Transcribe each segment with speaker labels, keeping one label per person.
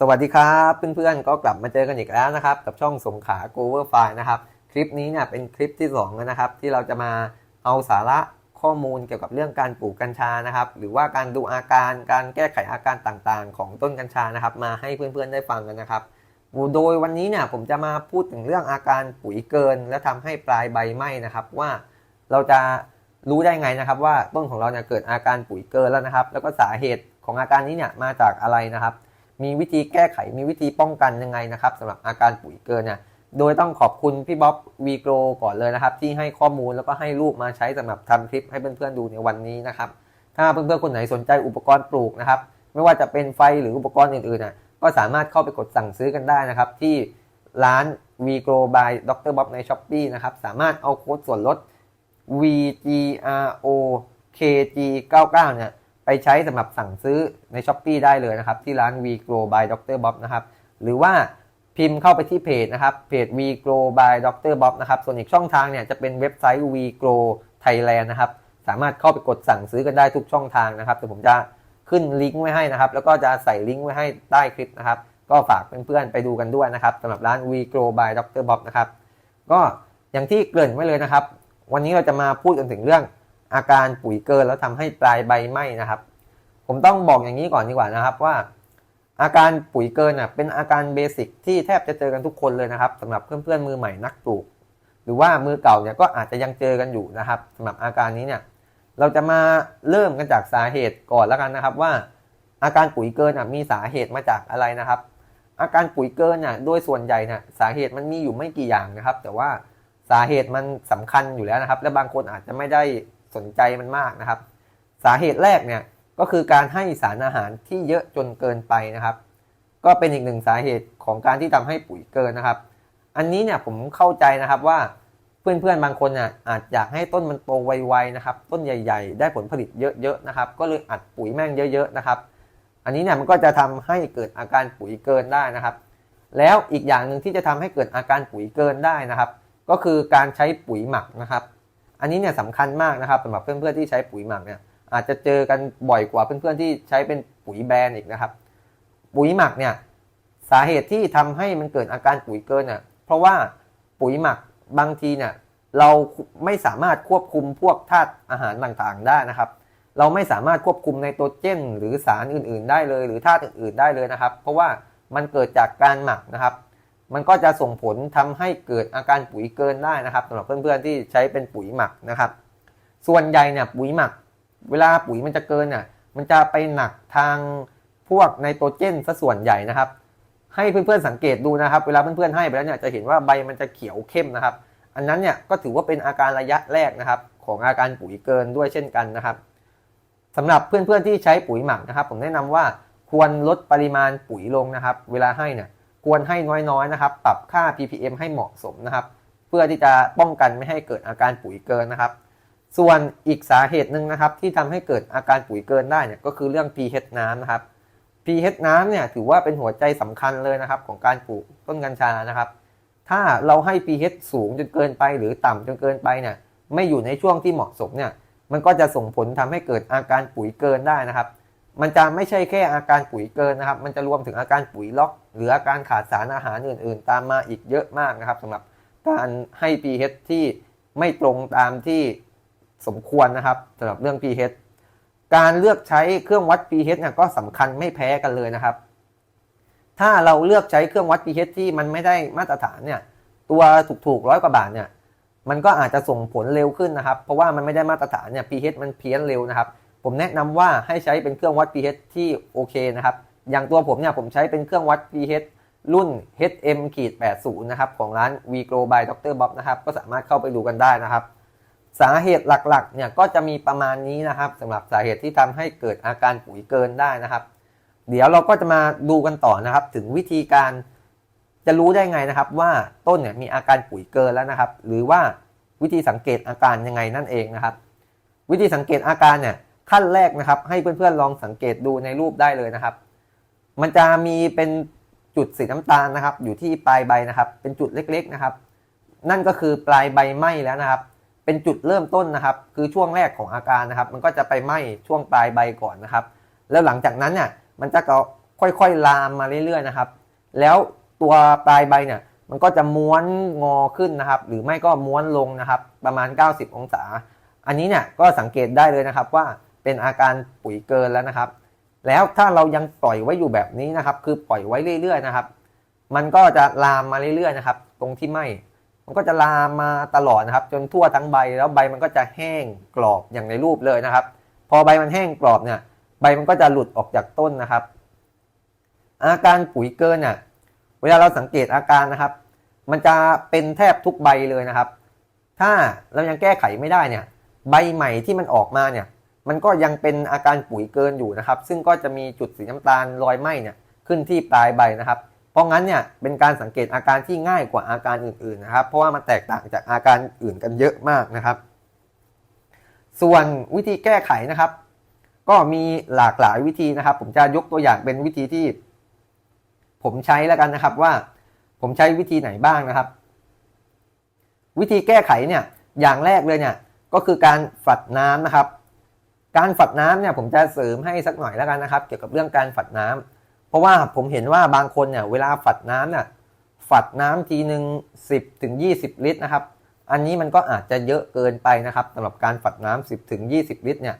Speaker 1: สวัสดีครับเพื่อนๆก็กลับมาเจอกันอีกแล้วนะครับ กับช่องสงขลา g o v e r f i นะครับ คลิปนี้เนี่ยเป็นคลิปที่2แล้วนะครับ ที่เราจะมาเอาสาระข้อมูลเกี่ยวกับเรื่องการปลูกกัญชานะครับ หรือว่าการดูอาการการแก้ไขอาการต่างๆ ของต้นกัญชานะครับ มาให้เพื่อนๆได้ฟังกันนะครับโดยวันนี้เนี่ยผมจะมาพูดถึงเรื่องอาการปุ๋ยเกิน และทำให้ปลายใบไหม้นะครับ ว่าเราจะรู้ได้ไงนะครับ ว่าต้นของเราเนี่ยเกิดอาการปุ๋ยเกินแล้วนะครับ แล้วก็สาเหตุของอาการนี้เนี่ยมาจากอะไรนะครับ มีวิธีแก้ไขมีวิธีป้องกันยังไงนะครับสำหรับอาการปุ๋ยเกินเนี่ยโดยต้องขอบคุณพี่บ๊อบวีโกรก่อนเลยนะครับ ที่ให้ข้อมูลแล้วก็ให้รูปมาใช้สำหรับทำคลิปให้เพื่อนๆดูในวันนี้นะครับ ถ้าเพื่อนๆคนไหนสนใจอุปกรณ์ปลูกนะครับ ไม่ว่าจะเป็นไฟหรืออุปกรณ์อื่นๆน่ะก็สามารถเข้าไปกดสั่งซื้อกันได้นะครับ ที่ร้าน v g r o by Dr. Bob ใน s h อ p e e นะครับ สามารถเอาโค้ดส่วนลด VGRO KG 99 เนี่ย ไปใช้สำหรับสั่งซื้อใน s h อ p e e ได้เลยนะครับ ที่ร้าน v g r o by Dr. Bob นะครับ หรือว่าพิมพ์เข้าไปที่เพจนะครับ เพจ v g r o by Dr. Bob นะครับ ส่วนอีกช่องทางเนี่ยจะเป็นเว็บไซต์ v g r o Thailand นะครับ สามารถเข้าไปกดสั่งซื้อกันได้ทุกช่องทางนะครับแต่ผมจะขึ้นลิงก์ไว้ให้นะครับ แล้วก็จะใส่ลิงก์ไว้ให้ใต้คลิปนะครับ ก็ฝากเพื่อนๆไปดูกันด้วยนะครับสำหรับร้าน v g r o by Dr. Bob นะครับ ก็อย่างที่เกริ่นไว้เลยนะครับ วันนี้เราจะมาพูดกันถึงเรื่อง อาการปุ๋ยเกินแล้วทำให้ปลายใบไหม้นะครับ ผมต้องบอกอย่างนี้ก่อนดีกว่านะครับว่า อาการปุ๋ยเกินเป็นอาการเบสิกที่แทบจะเจอกันทุกคนเลยนะครับสำหรับเพื่อนๆมือใหม่นักปลูก หรือว่ามือเก่าเนี่ยก็อาจจะยังเจอกันอยู่นะครับสำหรับอาการนี้เนี่ยเราจะมาเริ่มกันจากสาเหตุก่อนแล้วกันนะครับว่า อาการปุ๋ยเกินมีสาเหตุมาจากอะไรนะครับ อาการปุ๋ยเกินเนี่ยโดยส่วนใหญ่เนี่ยสาเหตุมันมีอยู่ไม่กี่อย่างนะครับ แต่ว่าสาเหตุมันสำคัญอยู่แล้วนะครับ และบางคนอาจจะไม่ได้ สนใจมันมากนะครับ สาเหตุแรกเนี่ยก็คือการให้สารอาหารที่เยอะจนเกินไปนะครับ ก็เป็นอีกหนึ่งสาเหตุของการที่ทำให้ปุ๋ยเกินนะครับ อันนี้เนี่ยผมเข้าใจนะครับว่าเพื่อนๆบางคนน่ะอาจอยากให้ต้นมันโตไวๆนะครับ ต้นใหญ่ ๆ ได้ผลผลิตเยอะๆนะครับ ก็เลยอัดปุ๋ยแม่งเยอะๆนะครับ อันนี้เนี่ยมันก็จะทำให้เกิดอาการปุ๋ยเกินได้นะครับ แล้วอีกอย่างหนึ่งที่จะทำให้เกิดอาการปุ๋ยเกินได้นะครับ ก็คือการใช้ปุ๋ยหมักนะครับ อันนี้เนี่ยสำคัญมากนะครับสำหรับเพื่อนๆที่ใช้ปุ๋ยหมักเนี่ยอาจจะเจอกันบ่อยกว่าเพื่อนๆที่ใช้เป็นปุ๋ยแบรนด์อีกนะครับ ปุ๋ยหมักเนี่ยสาเหตุที่ทำให้มันเกิดอาการปุ๋ยเกินเนี่ยเพราะว่าปุ๋ยหมักบางทีเนี่ยเราไม่สามารถควบคุมพวกธาตุอาหารต่างๆได้นะครับ เราไม่สามารถควบคุมไนโตรเจน หรือสารอื่นๆ ได้เลย หรือธาตุอื่นๆได้เลยนะครับ เพราะว่ามันเกิดจากการหมักนะครับ มันก็จะส่งผลทำให้เกิดอาการปุ๋ยเกินได้นะครับสำหรับเพื่อนๆที่ใช้เป็นปุ๋ยหมักนะครับ ส่วนใหญ่เนี่ยปุ๋ยหมัก เวลาปุ๋ยมันจะเกินเนี่ยมันจะไปหนักทางพวกไนโตรเจนซะส่วนใหญ่นะครับ ให้เพื่อนๆสังเกตดูนะครับ เวลาเพื่อนๆให้ไปแล้วเนี่ยจะเห็นว่าใบมันจะเขียวเข้มนะครับ อันนั้นเนี่ยก็ถือว่าเป็นอาการระยะแรกนะครับ ของอาการปุ๋ยเกินด้วยเช่นกันนะครับสำหรับเพื่อนๆที่ใช้ปุ๋ยหมักนะครับ ผมแนะนำว่าควรลดปริมาณปุ๋ยลงนะครับ เวลาให้เนี่ย ควรให้น้อยๆนะครับ ปรับค่า ppm ให้เหมาะสมนะครับ เพื่อที่จะป้องกันไม่ให้เกิดอาการปุ๋ยเกินนะครับ ส่วนอีกสาเหตุหนึ่งนะครับ ที่ทำให้เกิดอาการปุ๋ยเกินได้เนี่ยก็คือเรื่อง pH น้ำนะครับ pH น้ำเนี่ยถือว่าเป็นหัวใจสำคัญเลยนะครับ ของการปลูกต้นกัญชานะครับ ถ้าเราให้ pH สูงจนเกินไป หรือต่ำจนเกินไปเนี่ยไม่อยู่ในช่วงที่เหมาะสมเนี่ยมันก็จะส่งผลทำให้เกิดอาการปุ๋ยเกินได้นะครับ มันจะไม่ใช่แค่อาการปุ๋ยเกินนะครับ มันจะรวมถึงอาการปุ๋ยล็อก หรืออาการขาดสารอาหารอื่น ๆ ตามมาอีกเยอะมากนะครับสำหรับการให้ pH ที่ไม่ตรงตามที่สมควรนะครับสำหรับเรื่อง pH การเลือกใช้เครื่องวัด pH เนี่ยก็สำคัญไม่แพ้กันเลยนะครับ ถ้าเราเลือกใช้เครื่องวัด pH ที่มันไม่ได้มาตรฐานเนี่ยตัวถูกๆร้อยกว่าบาทเนี่ยมันก็อาจจะส่งผลเร็วขึ้นนะครับ เพราะว่ามันไม่ได้มาตรฐานเนี่ย pH มันเพี้ยนเร็วนะครับ ผมแนะนำว่าให้ใช้เป็นเครื่องวัด pH ที่โอเคนะครับ อย่างตัวผมเนี่ยผมใช้เป็นเครื่องวัด pH รุ่น HM 80นะครับของร้าน v g r o by Dr. Bob นะครับก็สามารถเข้าไปดูกันได้นะครับ สาเหตุหลักๆเนี่ยก็จะมีประมาณนี้นะครับสำหรับสาเหตุที่ทำให้เกิดอาการปุ๋ยเกินได้นะครับ เดี๋ยวเราก็จะมาดูกันต่อนะครับ ถึงวิธีการจะรู้ได้ไงนะครับ ว่าต้นเนี่ยมีอาการปุ๋ยเกินแล้วนะครับ หรือว่าวิธีสังเกตอาการยังไงนั่นเองนะครับ วิธีสังเกตอาการเนี่ย ขั้นแรกนะครับ ให้เพื่อนๆลองสังเกตดูในรูปได้เลยนะครับ มันจะมีเป็นจุดสีน้ำตาลนะครับ อยู่ที่ปลายใบนะครับ เป็นจุดเล็กๆนะครับ นั่นก็คือปลายใบไหม้แล้วนะครับ เป็นจุดเริ่มต้นนะครับ คือช่วงแรกของอาการนะครับ มันก็จะไปไหม้ช่วงปลายใบก่อนนะครับ แล้วหลังจากนั้นเนี่ยมันจะก็ค่อยๆลามมาเรื่อยๆนะครับ แล้วตัวปลายใบเนี่ยมันก็จะม้วนงอขึ้นนะครับ หรือไม่ก็ม้วนลงนะครับ ประมาณ 90 องศา อันนี้เนี่ยก็สังเกตได้เลยนะครับว่า เป็นอาการปุ๋ยเกินแล้วนะครับ แล้วถ้าเรายังปล่อยไว้อยู่แบบนี้นะครับ คือปล่อยไว้เรื่อยๆนะครับ มันก็จะลามมาเรื่อยๆนะครับ ตรงที่ไหมมันก็จะลามมาตลอดนะครับ จนทั่วทั้งใบแล้วใบมันก็จะแห้งกรอบอย่างในรูปเลยนะครับ พอใบมันแห้งกรอบเนี่ยใบมันก็จะหลุดออกจากต้นนะครับ อาการปุ๋ยเกินเนี่ยเวลาเราสังเกตอาการนะครับ มันจะเป็นแทบทุกใบเลยนะครับ ถ้าเรายังแก้ไขไม่ได้เนี่ย ใบใหม่ที่มันออกมาเนี่ย มันก็ยังเป็นอาการปุ๋ยเกินอยู่นะครับ ซึ่งก็จะมีจุดสีน้ำตาลรอยไหม้เนี่ยขึ้นที่ปลายใบนะครับ เพราะงั้นเนี่ยเป็นการสังเกตอาการที่ง่ายกว่าอาการอื่นๆนะครับ เพราะว่ามันแตกต่างจากอาการอื่นกันเยอะมากนะครับ ส่วนวิธีแก้ไขนะครับ ก็มีหลากหลายวิธีนะครับ ผมจะยกตัวอย่างเป็นวิธีที่ ผมใช้แล้วกันนะครับว่า ผมใช้วิธีไหนบ้างนะครับ วิธีแก้ไขเนี่ยอย่างแรกเลยเนี่ยก็คือการฝัดน้ำนะครับ การฝัดน้ำเนี่ยผมจะเสริมให้สักหน่อยแล้วกันนะครับ เกี่ยวกับเรื่องการฝัดน้ำเพราะว่าผมเห็นว่าบางคนเนี่ยเวลาฝัดน้ำเนี่ยฝัดน้ำทีหนึ่ง10ถึง20ลิตรนะครับ อันนี้มันก็อาจจะเยอะเกินไปนะครับสำหรับการฝัดน้ำ10ถึง20ลิตรเนี่ย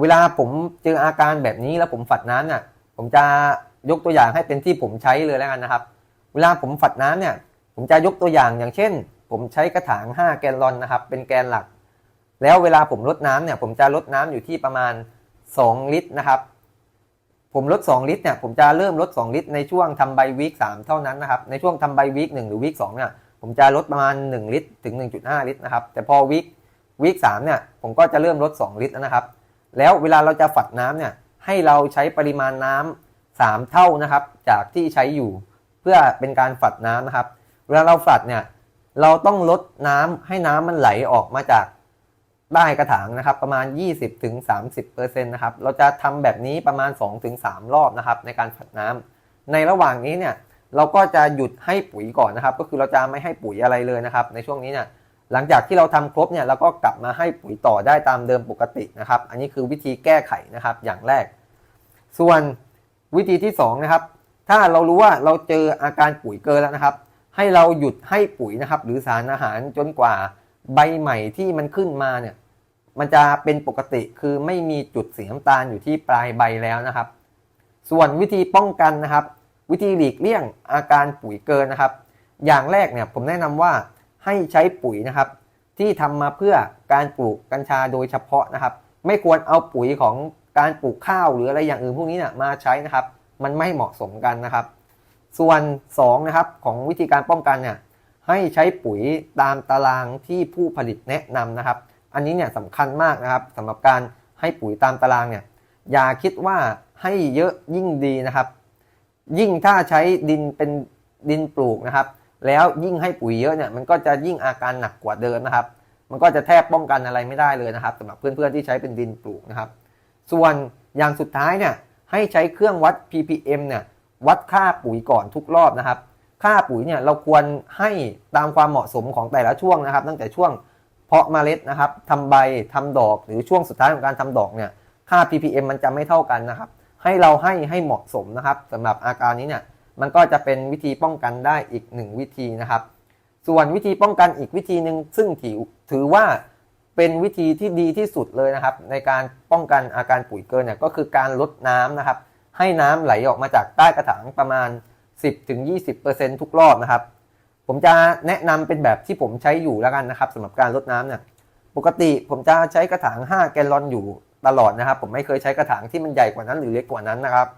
Speaker 1: เวลาผมเจออาการแบบนี้แล้วผมฝัดน้ำเนี่ยผมจะยกตัวอย่างให้เป็นที่ผมใช้เลยแล้วกันนะครับ เวลาผมฝัดน้ำเนี่ยผมจะยกตัวอย่างอย่างเช่น ผมใช้กระถาง 5 แกลลอนนะครับ เป็นแกนหลัก แล้วเวลาผมลดน้ำเนี่ยผมจะลดน้ำอยู่ที่ประมาณ 2 ลิตรนะครับ ผมลด 2 ลิตรเนี่ยผมจะเริ่มลด 2 ลิตรในช่วงทำใบวีค3เท่านั้นนะครับในช่วงทำใบวีค1หรือวีค2เนี่ยผมจะลดประมาณ 1 ลิตรถึง 1.5 ลิตรนะครับแต่พอวีควีค3เนี่ยผมก็จะเริ่มลด 2 ลิตรนะครับ แล้วเวลาเราจะฝัดน้ำเนี่ยให้เราใช้ปริมาณน้ำ3เท่านะครับ จากที่ใช้อยู่เพื่อเป็นการฝัดน้ำนะครับ เวลาเราฝัดเนี่ยเราต้องลดน้ำให้น้ำมันไหลออกมาจาก ใต้กระถางนะครับประมาณ 20-30%นะครับเราจะทำแบบนี้ประมาณ 2-3 รอบนะครับในการฝัดน้ำในระหว่างนี้เนี่ยเราก็จะหยุดให้ปุ๋ยก่อนนะครับ ก็คือเราจะไม่ให้ปุ๋ยอะไรเลยนะครับ ในช่วงนี้เนี่ยหลังจากที่เราทำครบเนี่ยเราก็กลับมาให้ปุ๋ยต่อได้ตามเดิมปกตินะครับ อันนี้คือวิธีแก้ไขนะครับอย่างแรก ส่วนวิธีที่2นะครับถ้าเรารู้ว่าเราเจออาการปุ๋ยเกินแล้วนะครับ ให้เราหยุดให้ปุ๋ยนะครับ หรือสารอาหารจนกว่า ใบใหม่ที่มันขึ้นมาเนี่ย มันจะเป็นปกติคือไม่มีจุดสีน้ำตาลอยู่ที่ปลายใบแล้วนะครับ ส่วนวิธีป้องกันนะครับ วิธีหลีกเลี่ยงอาการปุ๋ยเกินนะครับ อย่างแรกเนี่ยผมแนะนำว่าให้ใช้ปุ๋ยนะครับ ที่ทำมาเพื่อการปลูกกัญชาโดยเฉพาะนะครับ ไม่ควรเอาปุ๋ยของการปลูกข้าวหรืออะไรอย่างอื่นพวกนี้เนี่ยมาใช้นะครับ มันไม่เหมาะสมกันนะครับ ส่วน2นะครับของวิธีการป้องกันเนี่ย ให้ใช้ปุ๋ยตามตารางที่ผู้ผลิตแนะนำนะครับ อันนี้เนี่ยสำคัญมากนะครับสำหรับการให้ปุ๋ยตามตารางเนี่ยอย่าคิดว่าให้เยอะยิ่งดีนะครับ ยิ่งถ้าใช้ดินเป็นดินปลูกนะครับ แล้วยิ่งให้ปุ๋ยเยอะเนี่ยมันก็จะยิ่งอาการหนักกว่าเดิมนะครับ มันก็จะแทบป้องกันอะไรไม่ได้เลยนะครับสำหรับเพื่อนๆที่ใช้เป็นดินปลูกนะครับ ส่วนอย่างสุดท้ายเนี่ยให้ใช้เครื่องวัด ppm เนี่ยวัดค่าปุ๋ยก่อนทุกรอบนะครับ ค่าปุ๋ยเนี่ยเราควรให้ตามความเหมาะสมของแต่ละช่วงนะครับ ตั้งแต่ช่วงเพาะเมล็ดนะครับทำใบทำดอกหรือช่วงสุดท้ายของการทำดอกเนี่ยค่า ppm มันจะไม่เท่ากันนะครับ ให้เราให้ให้เหมาะสมนะครับสำหรับอาการนี้เนี่ยมันก็จะเป็นวิธีป้องกันได้อีกหนึ่งวิธีนะครับ ส่วนวิธีป้องกันอีกวิธีหนึ่งซึ่งถือถือว่าเป็นวิธีที่ดีที่สุดเลยนะครับ ในการป้องกันอาการปุ๋ยเกินเนี่ยก็คือการลดน้ำนะครับ ให้น้ำไหลออกมาจากใต้กระถางประมาณ 10-20%ทุกรอบนะครับ ผมจะแนะนำเป็นแบบที่ผมใช้อยู่แล้วกันนะครับสำหรับการลดน้ำเนี่ยปกติผมจะใช้กระถาง 5 แกลลอนอยู่ตลอดนะครับ ผมไม่เคยใช้กระถางที่มันใหญ่กว่านั้นหรือเล็กกว่านั้นนะครับ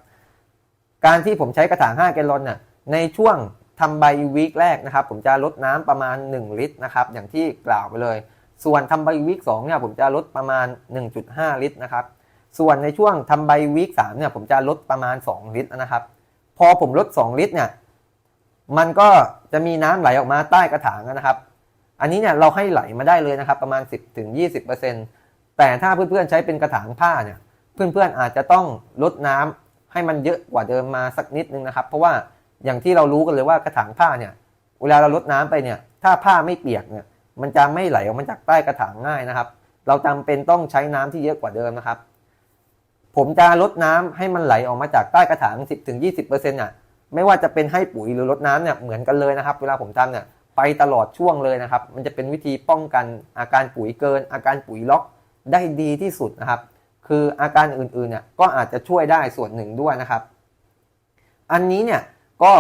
Speaker 1: การที่ผมใช้กระถาง 5 แกลลอนเนี่ยในช่วงทำใบวีคแรกนะครับ ผมจะลดน้ำประมาณ 1 ลิตรนะครับ อย่างที่กล่าวไปเลย ส่วนทำใบวีค2เนี่ยผมจะลดประมาณ 1.5 ลิตรนะครับ ส่วนในช่วงทำใบวีค3เนี่ยผมจะลดประมาณ 2 ลิตรนะครับ พอผมลด 2 ลิตรเนี่ยมันก็จะมีน้ำไหลออกมาใต้กระถางนะครับ อันนี้เนี่ยเราให้ไหลมาได้เลยนะครับ ประมาณ 10-20%แต่ถ้าเพื่อนๆใช้เป็นกระถางผ้าเนี่ยเพื่อนๆอาจจะต้องลดน้ำให้มันเยอะกว่าเดิมมาสักนิดนึงนะครับ เพราะว่าอย่างที่เรารู้กันเลยว่ากระถางผ้าเนี่ยเวลาเราลดน้ำไปเนี่ย ถ้าผ้าไม่เปียกเนี่ยมันจะไม่ไหลออกมาจากใต้กระถางง่ายนะครับ เราจำเป็นต้องใช้น้ำที่เยอะกว่าเดิมนะครับ ผมจะลดน้ำให้มันไหลออกมาจากใต้กระถาง 10-20%น่ะไม่ว่าจะเป็นให้ปุ๋ยหรือลดน้ำเนี่ยเหมือนกันเลยนะครับ เวลาผมทำเนี่ยไปตลอดช่วงเลยนะครับ มันจะเป็นวิธีป้องกันอาการปุ๋ยเกิน อาการปุ๋ยล็อกได้ดีที่สุดนะครับ คืออาการอื่นๆเนี่ยก็อาจจะช่วยได้ส่วนหนึ่งด้วยนะครับ อันนี้เนี่ยก็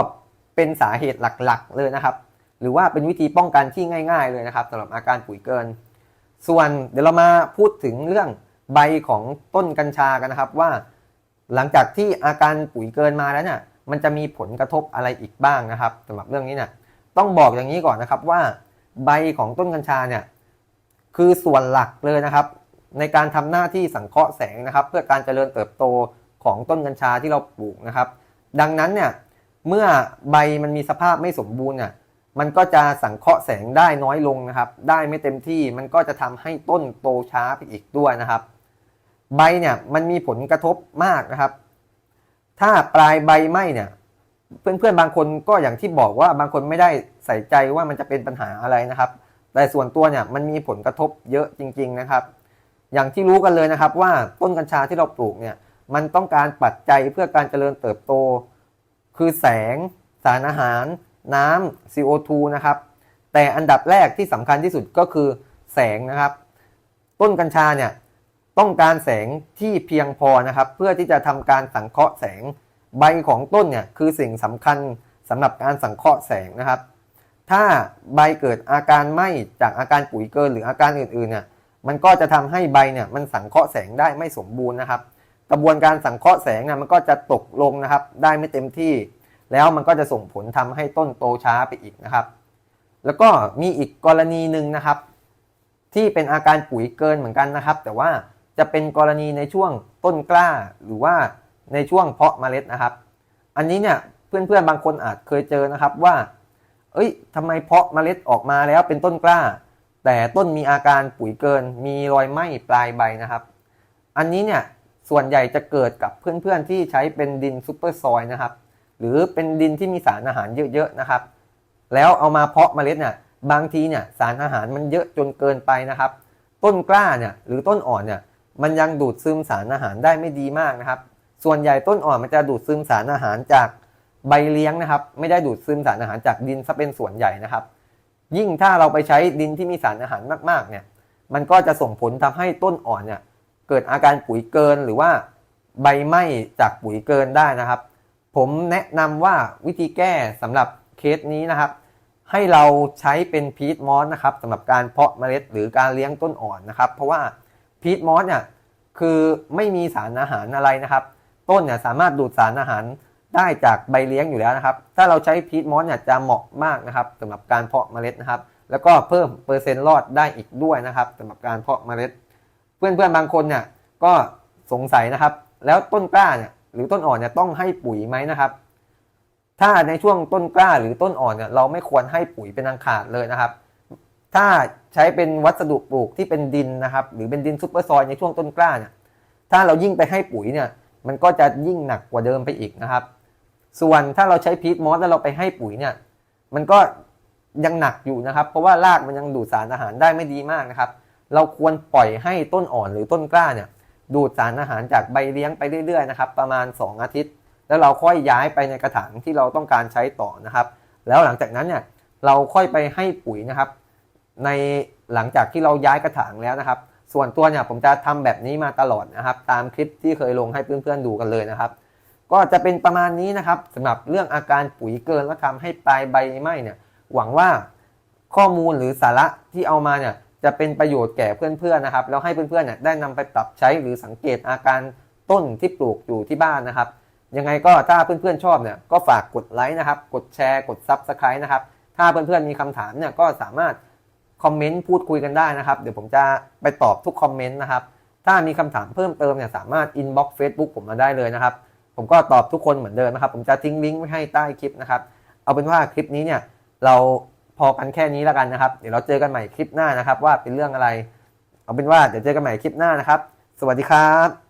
Speaker 1: เป็นสาเหตุหลักๆ เลยนะครับ หรือว่าเป็นวิธีป้องกันที่ง่าย ๆ เลยนะครับสำหรับอาการปุ๋ยเกิน ส่วนเดี๋ยวเรามาพูดถึงเรื่อง ใบของต้นกัญชากันนะครับว่า หลังจากที่อาการปุ๋ยเกินมาแล้วเนี่ยมันจะมีผลกระทบอะไรอีกบ้างนะครับสำหรับเรื่องนี้เนี่ยต้องบอกอย่างนี้ก่อนนะครับว่า ใบของต้นกัญชาเนี่ยคือส่วนหลักเลยนะครับ ในการทำหน้าที่สังเคราะห์แสงนะครับ เพื่อการเจริญเติบโตของต้นกัญชาที่เราปลูกนะครับ ดังนั้นเนี่ยเมื่อใบมันมีสภาพไม่สมบูรณ์เนี่ยมันก็จะสังเคราะห์แสงได้น้อยลงนะครับ ได้ไม่เต็มที่มันก็จะทำให้ต้นโตช้าไปอีกด้วยนะครับ ใบเนี่ยมันมีผลกระทบมากนะครับ ถ้าปลายใบไหม้เนี่ย เพื่อนๆบางคนก็อย่างที่บอกว่าบางคนไม่ได้ใส่ใจว่ามันจะเป็นปัญหาอะไรนะครับ แต่ส่วนตัวเนี่ยมันมีผลกระทบเยอะจริง ๆนะครับ อย่างที่รู้กันเลยนะครับ ว่าต้นกัญชาที่เราปลูกเนี่ยมันต้องการปัจจัยเพื่อการเจริญเติบโต คือแสง สารอาหาร น้ำ CO2 นะครับ แต่อันดับแรกที่สำคัญที่สุดก็คือแสงนะครับ ต้นกัญชาเนี่ย ต้องการแสงที่เพียงพอนะครับ เพื่อที่จะทำการสังเคราะห์แสงใบของต้นเนี่ยคือสิ่งสำคัญสำหรับการสังเคราะห์แสงนะครับ ถ้าใบเกิดอาการไหม้จากอาการปุ๋ยเกินหรืออาการอื่นๆเนี่ยมันก็จะทำให้ใบเนี่ยมันสังเคราะห์แสงได้ไม่สมบูรณ์นะครับ กระบวนการสังเคราะห์แสงเนี่ยมันก็จะตกลงนะครับ ได้ไม่เต็มที่ แล้วมันก็จะส่งผลทำให้ต้นโตช้าไปอีกนะครับ แล้วก็มีอีกกรณีหนึ่งนะครับ ที่เป็นอาการปุ๋ยเกินเหมือนกันนะครับ แต่ว่า จะเป็นกรณีในช่วงต้นกล้าหรือว่าในช่วงเพาะเมล็ดนะครับ อันนี้เนี่ยเพื่อนๆบางคนอาจเคยเจอนะครับว่า เอ้ยทำไมเพาะเมล็ดออกมาแล้วเป็นต้นกล้า แต่ต้นมีอาการปุ๋ยเกิน มีรอยไหม้ปลายใบนะครับ อันนี้เนี่ยส่วนใหญ่จะเกิดกับเพื่อนๆที่ใช้เป็นดินซูเปอร์ซอยนะครับ หรือเป็นดินที่มีสารอาหารเยอะๆนะครับ แล้วเอามาเพาะเมล็ดเนี่ยบางทีเนี่ยสารอาหารมันเยอะจนเกินไปนะครับ ต้นกล้าเนี่ยหรือต้นอ่อนเนี่ย มันยังดูดซึมสารอาหารได้ไม่ดีมากนะครับ ส่วนใหญ่ต้นอ่อนมันจะดูดซึมสารอาหารจากใบเลี้ยงนะครับ ไม่ได้ดูดซึมสารอาหารจากดินซะเป็นส่วนใหญ่นะครับ ยิ่งถ้าเราไปใช้ดินที่มีสารอาหารมากๆเนี่ย มันก็จะส่งผลทำให้ต้นอ่อนเนี่ยเกิดอาการปุ๋ยเกินหรือว่าใบไหม้จากปุ๋ยเกินได้นะครับ ผมแนะนำว่าวิธีแก้สำหรับเคสนี้นะครับ ให้เราใช้เป็นพีทมอสนะครับสำหรับการเพาะเมล็ดหรือการเลี้ยงต้นอ่อนนะครับ เพราะว่า พีทมอสเนี่ยคือไม่มีสารอาหารอะไรนะครับ ต้นเนี่ยสามารถดูดสารอาหารได้จากใบเลี้ยงอยู่แล้วนะครับ ถ้าเราใช้พีทมอสเนี่ยจะเหมาะมากนะครับสำหรับการเพาะเมล็ดนะครับ แล้วก็เพิ่มเปอร์เซ็นต์รอดได้อีกด้วยนะครับสำหรับการเพาะเมล็ด เพื่อนๆบางคนเนี่ยก็สงสัยนะครับ แล้วต้นกล้าเนี่ยหรือต้นอ่อนเนี่ยต้องให้ปุ๋ยไหมนะครับ ถ้าในช่วงต้นกล้าหรือต้นอ่อนเนี่ยเราไม่ควรให้ปุ๋ยเป็นอังขาดเลยนะครับ ถ้าใช้เป็นวัสดุปลูกที่เป็นดินนะครับ หรือเป็นดินซุปเปอร์ซอยในช่วงต้นกล้าเนี่ยถ้าเรายิ่งไปให้ปุ๋ยเนี่ย มันก็จะยิ่งหนักกว่าเดิมไปอีกนะครับ ส่วนถ้าเราใช้พีทมอสแล้วเราไปให้ปุ๋ยเนี่ย มันก็ยังหนักอยู่นะครับ เพราะว่ารากมันยังดูดสารอาหารได้ไม่ดีมากนะครับ เราควรปล่อยให้ต้นอ่อนหรือต้นกล้าเนี่ยดูดสารอาหารจากใบเลี้ยงไปเรื่อยๆนะครับ ประมาณ 2 อาทิตย์ แล้วเราค่อยย้ายไปในกระถางที่เราต้องการใช้ต่อนะครับ แล้วหลังจากนั้นเนี่ยเราค่อยไปให้ปุ๋ยนะครับ ในหลังจากที่เราย้ายกระถางแล้วนะครับ ส่วนตัวเนี่ยผมจะทำแบบนี้มาตลอดนะครับ ตามคลิปที่เคยลงให้เพื่อนๆดูกันเลยนะครับ ก็จะเป็นประมาณนี้นะครับสำหรับเรื่องอาการปุ๋ยเกินแล้วทำให้ปลายใบไหม้เนี่ย หวังว่าข้อมูลหรือสาระที่เอามาเนี่ยจะเป็นประโยชน์แก่เพื่อนๆนะครับแล้วให้เพื่อนๆเนี่ยได้นำไปปรับใช้หรือสังเกตอาการต้นที่ปลูกอยู่ที่บ้านนะครับ ยังไงก็ถ้าเพื่อนๆชอบเนี่ยก็ฝากกดไลค์นะครับ กดแชร์ กด Subscribe นะครับ ถ้าเพื่อนๆมีคำถามเนี่ยก็สามารถ คอมเมนต์พูดคุยกันได้นะครับ เดี๋ยวผมจะไปตอบทุกคอมเมนต์นะครับ ถ้ามีคำถามเพิ่มเติมเนี่ยสามารถ inbox Facebook ผมมาได้เลยนะครับ ผมก็ตอบทุกคนเหมือนเดิมนะครับ ผมจะทิ้งลิงก์ไว้ให้ใต้คลิปนะครับ เอาเป็นว่าคลิปนี้เนี่ยเราพอกันแค่นี้แล้วกันนะครับ เดี๋ยวเราเจอกันใหม่คลิปหน้านะครับ ว่าเป็นเรื่องอะไร เอาเป็นว่าเดี๋ยวเจอกันใหม่คลิปหน้านะครับ สวัสดีครับ